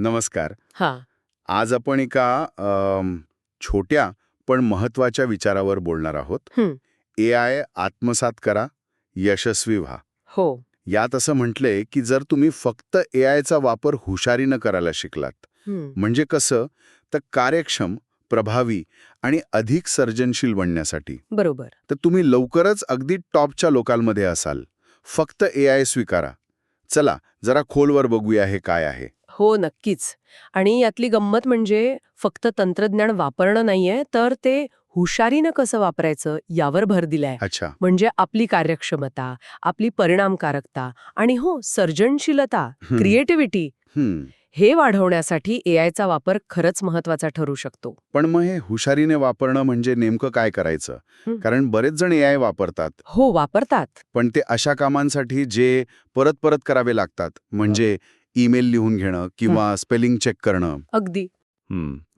नमस्कार. हा. आज आपण एका अम, छोट्या पण महत्त्वाच्या विचारावर बोलणार आहोत. हं. ए आय आत्मसात करा यशस्वी व्हा. हो. यात असं म्हटलंय की जर तुम्ही फक्त ए आयचा वापर हुशारीनं करायला शिकलात हं. म्हणजे कसं? तर कार्यक्षम प्रभावी आणि अधिक सर्जनशील बनण्यासाठी. बरोबर. तर तुम्ही लवकरच अगदी टॉपच्या लोकांमध्ये असाल. फक्त ए आय स्वीकारा. चला जरा खोलवर बघूया हे काय आहे. हो नक्कीच. आणि यातली गंमत म्हणजे फक्त तंत्रज्ञान वापरणं नाहीये तर ते हुशारीनं कसं वापरायचं यावर भर दिलाय. अच्छा. म्हणजे आपली कार्यक्षमता आपली परिणामकारकता आणि हो सर्जनशीलता. क्रिएटिव्हिटी हे वाढवण्यासाठी एआयचा वापर खरंच महत्त्वाचा ठरू शकतो. पण मग हे हुशारीने वापरणं म्हणजे नेमकं काय करायचं. कारण बरेच जण ए आय वापरतात. हो वापरतात. पण ते अशा कामांसाठी जे परत परत करावे लागतात. म्हणजे ईमेल लिहून घेणं किंवा स्पेलिंग चेक करणं. अगदी.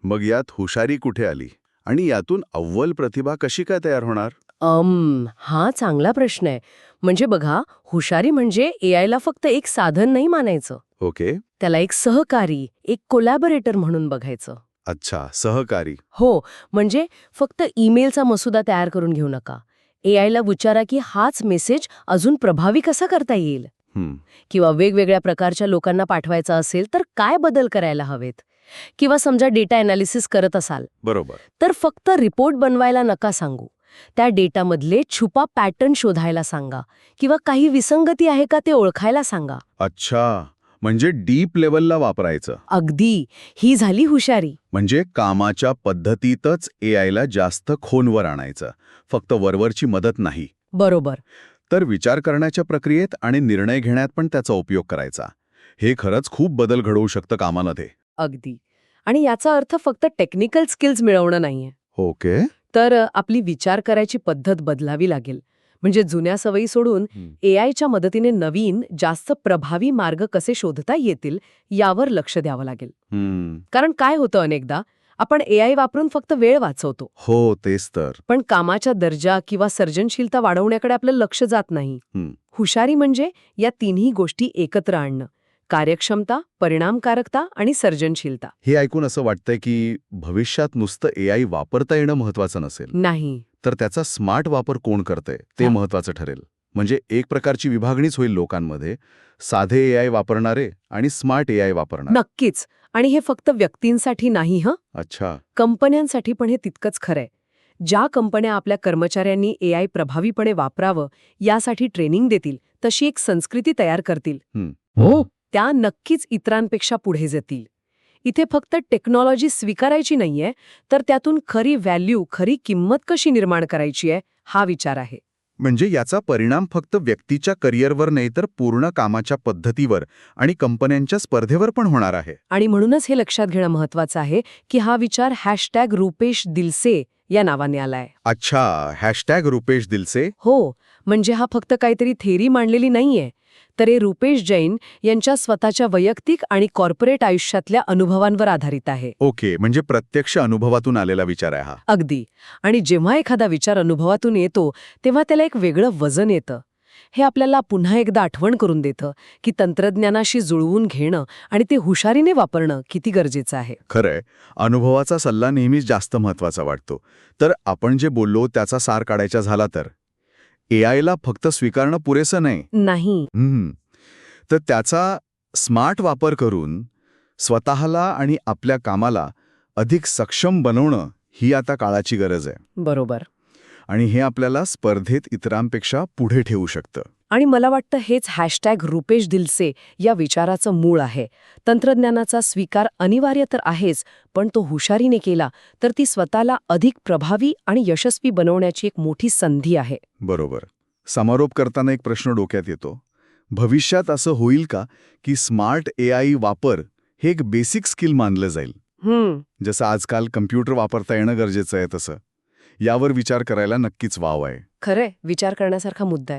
मग यात हुशारी कुठे आली? आणि यातून अव्वल प्रतिभा कशी काय तयार होणार? अम हा चांगला प्रश्न आहे. म्हणजे बघा हुशारी म्हणजे एआयला फक्त एक साधन नाही मानायचं. ओके. त्याला एक सहकारी एक कोलॅबोरेटर म्हणून बघायचं. अच्छा सहकारी. हो म्हणजे फक्त ईमेलचा मसुदा तयार करून घेऊ नका. एआयला विचारा की हाच मेसेज अजून प्रभावी कसा करता येईल? किंवा वेगवेगळ्या प्रकारच्या लोकांना पाठवायचा असेल तर काय बदल करायला हवेत? किंवा समजा डेटा एनालिसिस करत असाल बरोबर. तर फक्त रिपोर्ट बनवायला नका सांगू. त्या डेटामधले छुपा पॅटर्न शोधायला सांगा किंवा काही विसंगती आहे का ते ओळखायला सांगा. अच्छा. म्हणजे डीप लेवलला वापरायचं. अगदी. ही झाली हुशारी. म्हणजे कामाच्या पद्धतीतच ए आयला जास्त खोनवर आणायचं. फक्त वरवरची मदत नाही. बरोबर. तर विचार करण्याच्या प्रक्रियेत आणि निर्णय घेण्यात पण त्याचा उपयोग करायचा. हे खरंच खूप बदल घडवू शकतं कामामध्ये. अगदी. आणि याचा अर्थ फक्त टेक्निकल स्किल्स मिळवणं नाहीये. ओके तर अ, आपली विचार करायची पद्धत बदलावी लागेल. म्हणजे जुन्या सवयी सोडून एआयच्या मदतीने नवीन जास्त प्रभावी मार्ग कसे शोधता येतील यावर लक्ष द्यावं लागेल. हम्म, कारण काय होतं अनेकदा? आपण एआय वापरून फक्त वेळ वाचवतो. हो तेच तर. पण कामाच्या दर्जा किंवा सर्जनशीलता वाढवण्याकडे आपलं लक्ष जात नाही. हुशारी म्हणजे या तिन्ही गोष्टी एकत्र आणणं. कार्यक्षमता परिणामकारकता आणि सर्जनशीलता. हे ऐकून असं वाटतंय की भविष्यात नुसतं ए आय वापरता येणं महत्वाचं नसेल. नाही. तर त्याचा स्मार्ट वापर कोण करतंय ते. महत्वाचं ठरेल. म्हणजे एक प्रकारची विभागणीच होईल लोकांमध्ये. साधे ए आय वापरणारे आणि स्मार्ट ए आय वापरणारे. नक्कीच. आणि हे फक्त व्यक्तींसाठी नाही हं? अच्छा. कंपन्यांसाठी पण हे तितकंच खरंय. ज्या कंपन्या आपल्या कर्मचाऱ्यांनी एआय प्रभावीपणे वापरावं यासाठी ट्रेनिंग देतील तशी एक संस्कृती तयार करतील. हो? त्या नक्कीच इतरांपेक्षा पुढे जातील. इथे फक्त टेक्नॉलॉजी स्वीकारायची नाहीये तर त्यातून खरी व्हॅल्यू खरी किंमत कशी निर्माण करायची आहे हा विचार आहे. म्हणजे याचा परिणाम फक्त व्यक्तीच्या करिअरवर नाही तर पूर्ण कामाच्या पद्धतीवर आणि कंपन्यांच्या स्पर्धेवर पण होणार आहे. आणि म्हणूनच हे लक्षात घेणं महत्वाचं आहे की हा विचार हॅशटॅग रुपेश दिलसे या नावाने आलाय. अच्छा हॅशटॅग रुपेश दिलसे? हो म्हणजे हा फक्त काहीतरी थेरी मांडलेली नाहीये. तर हे रुपेश जैन यांच्या स्वतःच्या वैयक्तिक आणि कॉर्पोरेट आयुष्यातल्या अनुभवांवर आधारित आहे. ओके म्हणजे प्रत्यक्ष अनुभवातून आलेला विचार आहे हा. अगदी. आणि जेव्हा एखादा विचार अनुभवातून येतो तेव्हा त्याला एक वेगळं वजन येतं. हे आपल्याला पुन्हा एकदा आठवण करून देतं की तंत्रज्ञानाशी जुळवून घेणं आणि ते हुशारीने वापरणं किती गरजेचं आहे. खरंय. अनुभवाचा सल्ला नेहमीच जास्त महत्त्वाचा वाटतो. तर आपण जे बोललो त्याचा सार काढायचा झाला तर? ए आयला फक्त स्वीकारणं पुरेसं नाही. नाही. हम्म. तर त्याचा स्मार्ट वापर करून स्वतःला आणि आपल्या कामाला अधिक सक्षम बनवणं ही आता काळाची गरज आहे. बरोबर. आणि हे आपल्याला स्पर्धेत इतरांपेक्षा पुढे ठेवू शकतं. आणि मला वाटतं हेच हॅशटॅग रुपेश दिलसे या विचाराचं मूळ आहे. तंत्रज्ञानाचा स्वीकार अनिवार्य तर आहेच पण तो हुशारीने केला तर ती स्वतःला अधिक प्रभावी आणि यशस्वी बनवण्याची एक मोठी संधी आहे. बरोबर. समारोप करताना एक प्रश्न डोक्यात येतो. भविष्यात असं होईल का की स्मार्ट ए आय वापर हे एक बेसिक स्किल मानलं जाईल? जसं आजकाल कम्प्युटर वापरता येणं गरजेचं आहे तसं. यावर विचार करायला नक्कीच वाव आहे. खरंय. विचार करण्यासारखा मुद्दा आहे.